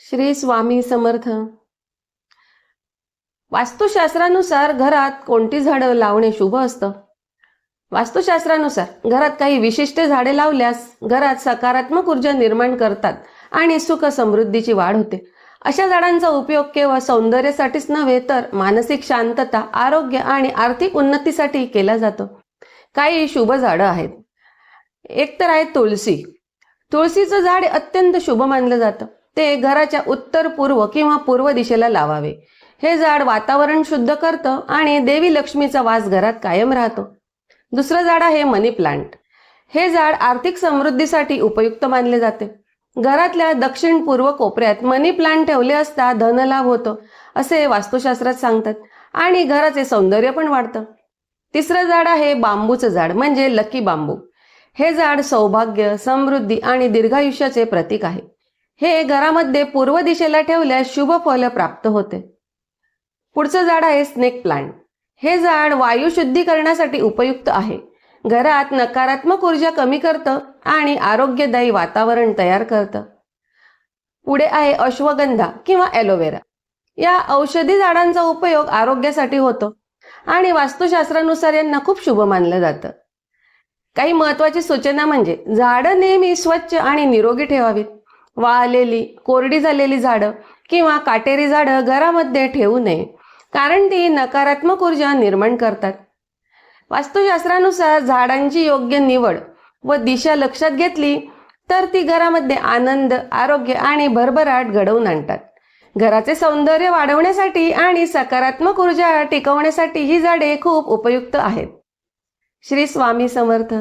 श्री स्वामी समर्थ. वास्तुशास्त्रानुसार घरात कोणती झाडं लावणे शुभ असतं? वास्तुशास्त्रानुसार घरात काही विशिष्ट झाडे लावल्यास घरात सकारात्मक ऊर्जा निर्माण करतात आणि सुख समृद्धीची वाढ होते. अशा झाडांचा उपयोग केवळ सौंदर्यासाठीच नव्हे तर मानसिक शांतता आरोग्य आणि आर्थिक उन्नतीसाठी केला जातो. काही शुभ झाडं आहेत. एक तर आहे तुळशी. तुळशीचं झाड अत्यंत शुभ मानलं जातं. ते घराच्या उत्तर पूर्व किंवा पूर्व दिशेला लावावे. हे झाड वातावरण शुद्ध करतं आणि देवी लक्ष्मीचा वास घरात कायम राहतो. दुसरं झाड आहे मनी प्लांट. हे झाड आर्थिक समृद्धीसाठी उपयुक्त मानले जाते. घरातल्या दक्षिण पूर्व कोपऱ्यात मनी प्लांट ठेवले असता धनलाभ होतो असे वास्तुशास्त्रात सांगतात. आणि घराचे सौंदर्य पण वाढतं. तिसरं झाड आहे बांबूचं झाड म्हणजे लकी बांबू. हे झाड सौभाग्य समृद्धी आणि दीर्घायुष्याचे प्रतीक आहे. हे घरामध्ये पूर्व दिशेला ठेवल्यास शुभ फल प्राप्त होते. पुढचं झाड आहे स्नेक प्लांट हे झाड वायू शुद्धीकरणासाठी उपयुक्त आहे. घरात नकारात्मक ऊर्जा कमी करतं आणि आरोग्यदायी वातावरण तयार करतं. पुढे आहे अश्वगंधा किंवा ॲलोवेरा या औषधी झाडांचा उपयोग आरोग्यासाठी होतो आणि वास्तुशास्त्रानुसार यांना खूप शुभ मानलं जातं. काही महत्वाची सूचना म्हणजे झाडं नेहमी स्वच्छ आणि निरोगी ठेवावीत. वाळलेली कोरडी झालेली झाडं किंवा काटेरी झाडं घरामध्ये ठेवू नये. कारण ती नकारात्मक ऊर्जा निर्माण करतात. वास्तुशास्त्रानुसार झाडांची योग्य निवड व दिशा लक्षात घेतली तर ती घरामध्ये आनंद आरोग्य आणि भरभराट घडवून आणतात. घराचे सौंदर्य वाढवण्यासाठी आणि सकारात्मक ऊर्जा टिकवण्यासाठी ही झाडे खूप उपयुक्त आहेत. श्री स्वामी समर्थ.